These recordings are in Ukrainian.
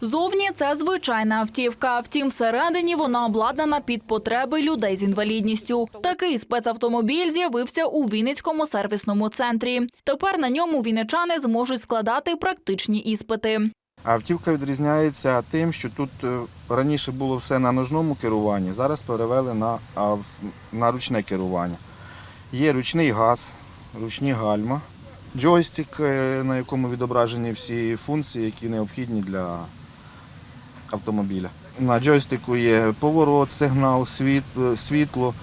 Зовні це звичайна автівка. Втім, всередині вона обладнана під потреби людей з інвалідністю. Такий спецавтомобіль з'явився у Вінницькому сервісному центрі. Тепер на ньому вінничани зможуть складати практичні іспити. Автівка відрізняється тим, що тут е, раніше було все на ножному керуванні, зараз перевели на, на ручне керування. Є ручний газ, ручні гальма, джойстик, е, на якому відображені всі функції, які необхідні для автомобіля. На джойстику є поворот, сигнал, світ, світло,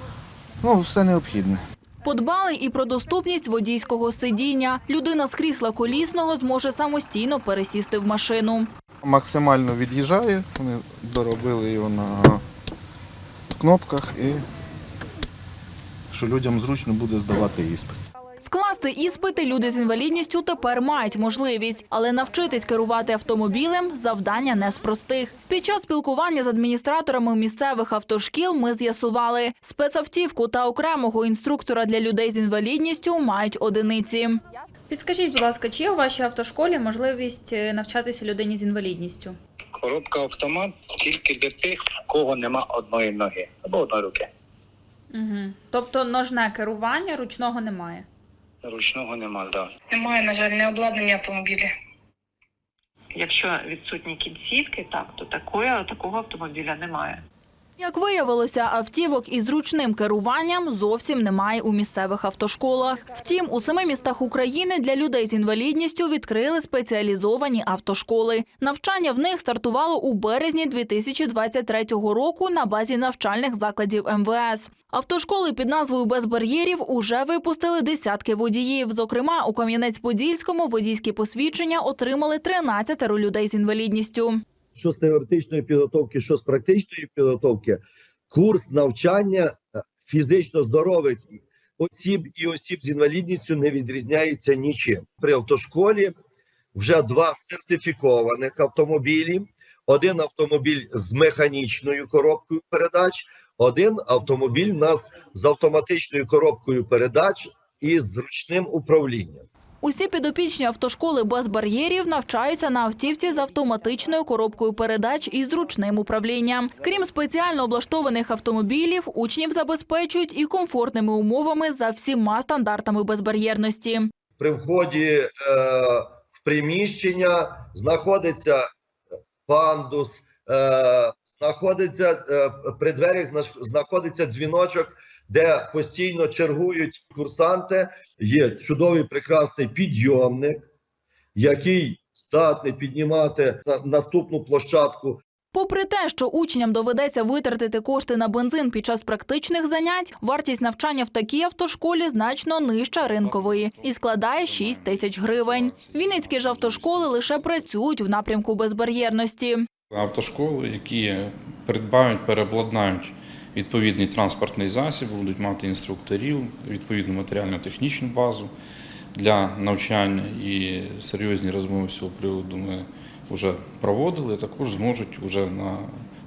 ну все необхідне. Подбали і про доступність водійського сидіння. Людина з крісла колісного зможе самостійно пересісти в машину. Максимально від'їжджає, вони доробили його на кнопках і що людям зручно буде здавати іспит. Скласти іспити люди з інвалідністю тепер мають можливість, але навчитись керувати автомобілем завдання не з простих. Під час спілкування з адміністраторами місцевих автошкіл ми з'ясували, спецавтівку та окремого інструктора для людей з інвалідністю мають одиниці. Підскажіть, будь ласка, чи є у вашій автошколі можливість е, навчатися людині з інвалідністю? Коробка автомат тільки для тих, в кого нема одної ноги або одної руки. Угу. Тобто ножне керування ручного немає. Ручного нема, да. Немає, на жаль, не обладнання автомобілі. Якщо відсутні кінцівки, так то такої, такого автомобіля немає. Як виявилося, автівок із ручним керуванням зовсім немає у місцевих автошколах. Втім, у семи містах України для людей з інвалідністю відкрили спеціалізовані автошколи. Навчання в них стартувало у березні 2023 року на базі навчальних закладів МВС. Автошколи під назвою Без бар'єрів уже випустили десятки водіїв. Зокрема, у Кам'янець-Подільському водійські посвідчення отримали 13 людей з інвалідністю. Що з теоретичної підготовки, що з практичної підготовки, курс навчання е, фізично здорових осіб і осіб з інвалідністю не відрізняється нічим. При автошколі вже два сертифікованих автомобілі, один автомобіль з механічною коробкою передач, один автомобіль у нас з автоматичною коробкою передач і з ручним управлінням. Усі підопічні автошколи без бар'єрів навчаються на автівці з автоматичною коробкою передач і зручним управлінням. Крім спеціально облаштованих автомобілів, учнів забезпечують і комфортними умовами за всіма стандартами безбар'єрності. при вході е, в приміщення знаходиться пандус, е, знаходиться е, при дверях зна- знаходиться дзвіночок, де постійно чергують курсанти. Є чудовий прекрасний підйомник, який здатний піднімати на наступну площадку Попри те, що учням доведеться витратити кошти на бензин під час практичних занять, вартість навчання в такій автошколі значно нижча ринкової і складає 6 тисяч гривень. Вінницькі ж автошколи лише працюють в напрямку безбар'єрності. Автошколи, які придбають, переобладнають відповідний транспортний засіб, будуть мати інструкторів, відповідну матеріально-технічну базу для навчання і серйозні розмови з цього приводу ми вже проводили. Також зможуть вже на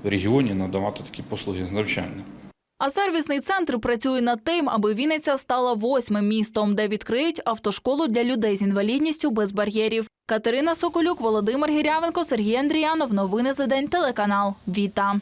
регіоні надавати такі послуги з навчання. А сервісний центр працює над тим, аби Вінниця стала восьмим містом, де відкриють автошколу для людей з інвалідністю без бар'єрів. Катерина Соколюк, Володимир Гірявенко, Сергій Андріянов. Новини за день. Телеканал Віта.